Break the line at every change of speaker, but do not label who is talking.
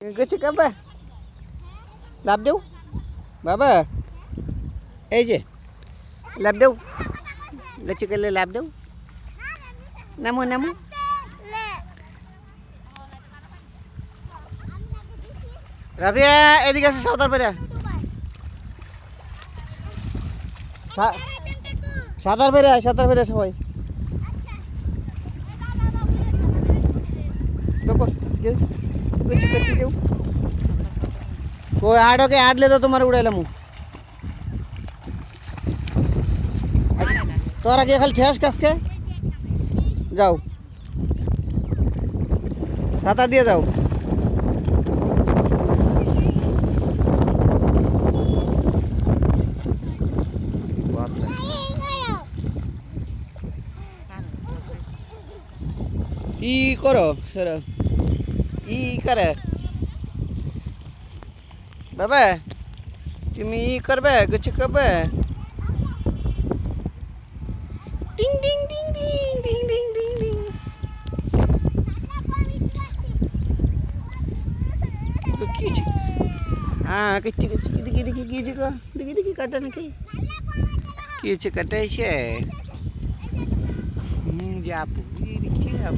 গেছে কাবা লাভ দেও বাবা এই যে লাভ দেও গেছে গেলে লাভ দেও নামো নামো রাফিয়া এদিকে আসো সাঁতার পেরে সাঁতার পেরে আয় সাঁতার পেরে সবাই ঢোকো, যাও। कोई ऐड होके ऐड लेता तुम्हारे उड़ेला मुँह तोरा के खाली छेस कस के যাও ছাতা দিয়ে যাও ই করো ই করে बाबा तिमी इ करबे कुछ करबे डिंग डिंग डिंग डिंग डिंग डिंग डिंग डिंग तो की छी हाँ किछ किछ किछ किछ किछ किछ का दिगी दिगी काटन की किछ कटे छे हम्म जे आप ई रिक्षे आप.